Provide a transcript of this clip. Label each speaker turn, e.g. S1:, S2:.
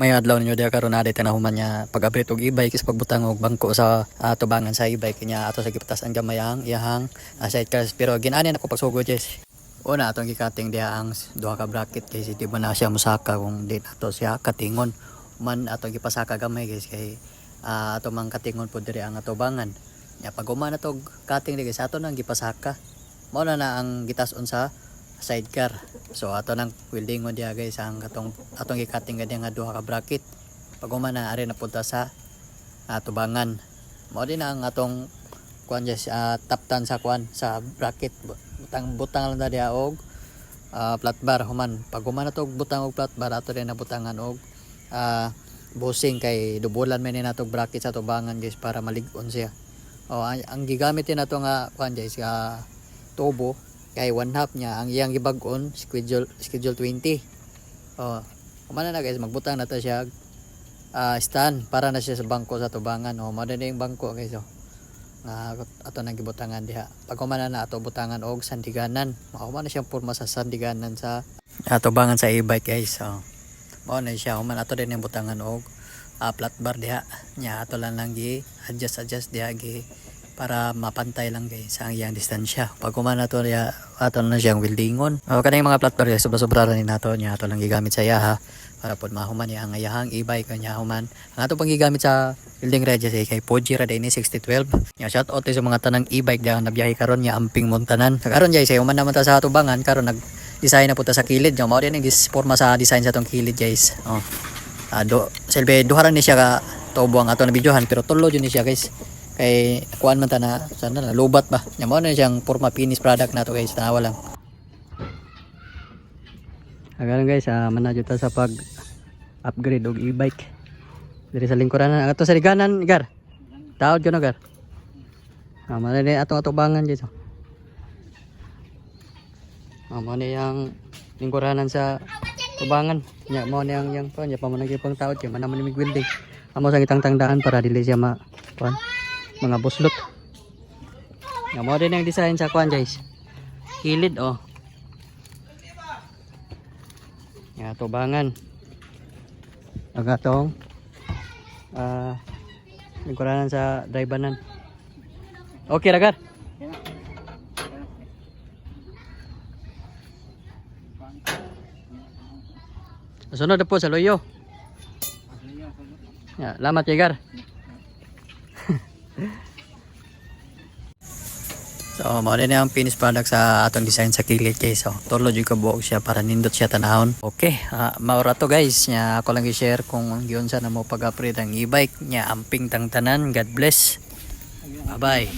S1: May adlaw ninyo diha karon na dito na human niya pag-update og e-bike is pagbutang og bangko sa ah, tubangan sa e-bike niya ato sa gipatas ang gamayang iyahang uh, sidecars pero ginani na ko pagsugod guys. Una atong gikating diha ang duha ka bracket guys di ba na siya musaka kung di nato siya katingon man atong gipasaka gamay guys kay ah, ato mang katingon po diri ang atubangan. Ya pag umana to kating di guys ato nang gipasaka. Mao na na ang gitason sa sidecar. So ato nang weldingon diha guys ang katong atong gikating gadi nga duha ka bracket. Pag ari na punta sa ah, tubangan. Mao din ang atong kuan guys ah, taptan sa kuan sa bracket. Butang butang lang na diha og ah, flat bar human. Pag umana to og butang og flat bar ato rin na butangan og ah, busing kay dubulan man ni nato og bracket sa tubangan guys para malig-on siya. Oh, ang, ang gigamit din nato nga kuan guys ah, tubo kay one half niya ang iyang gibag-on schedule schedule 20 oh kumana na guys magbutang na ta siya. Ah, stand para na siya sa bangko sa tubangan. Oh mao yung bangko guys oh. Nga ato nang gibutangan diha. Pag kumana na ato butangan og sandiganan. Mao man siyang porma sa sandiganan sa atubangan sa e-bike guys oh. Mao na siya human ato din yung butangan og ah, flat bar diha. Nya ato lang lang gi adjust adjust diha gi para mapantay lang guys ang iyang distansya. Pag kumana to niya, ato na siyang weldingon. O kanang mga flat bar guys, sobra-sobra rin nato niya ato lang gigamit sa yaha para pod mahuman niya ang ayahang e-bike niya human. Ang ato pang gigamit sa welding radya say kay Poji ra ni 6012. Nya shout out sa mga tanang e-bike dahil nabiyahe karon niya amping montanan. Karon guys, say human naman ta sa tubangan karon nag design na punta sa kilid. Nya mao din ang forma sa design sa tong kilid guys. Oh. Ah, do, silbi duharan ni siya ka tubo ang ato na videohan pero tulo yun ni siya guys kay kuan man ta na sana na lubat ba nya mo na siyang forma finish product nato guys tanawa lang Agalan guys, man na jud ta sa pag upgrade og e-bike. Diri sa lingkuran na ato sa liganan, gar. Taod na gar. Ah, man na ato atubangan dito. Ah, mo ni yang lingkuranan sa tubangan. Nya mo ni yang yang to, nya pa man pang taod kay man naman ni welding. Amo sang itang tangdaan para dili siya ma kuan mga buslot. Nya mo din ang design sa kuan guys. Kilid oh. Nga tubangan. Ang atong ah lingkuranan sa driveanan. Okay ragar. Sunod po sa loyo. Ya, lamat Yegar. So, mao din ang finished product sa atong design sa kilid guys. So, tulo jud buok siya para nindot siya tanahon. Okay, uh, maura to guys. Nya ako lang i-share kung giyon sa na mo pag-upgrade ang e-bike nya amping tang tanan. God bless. Bye-bye.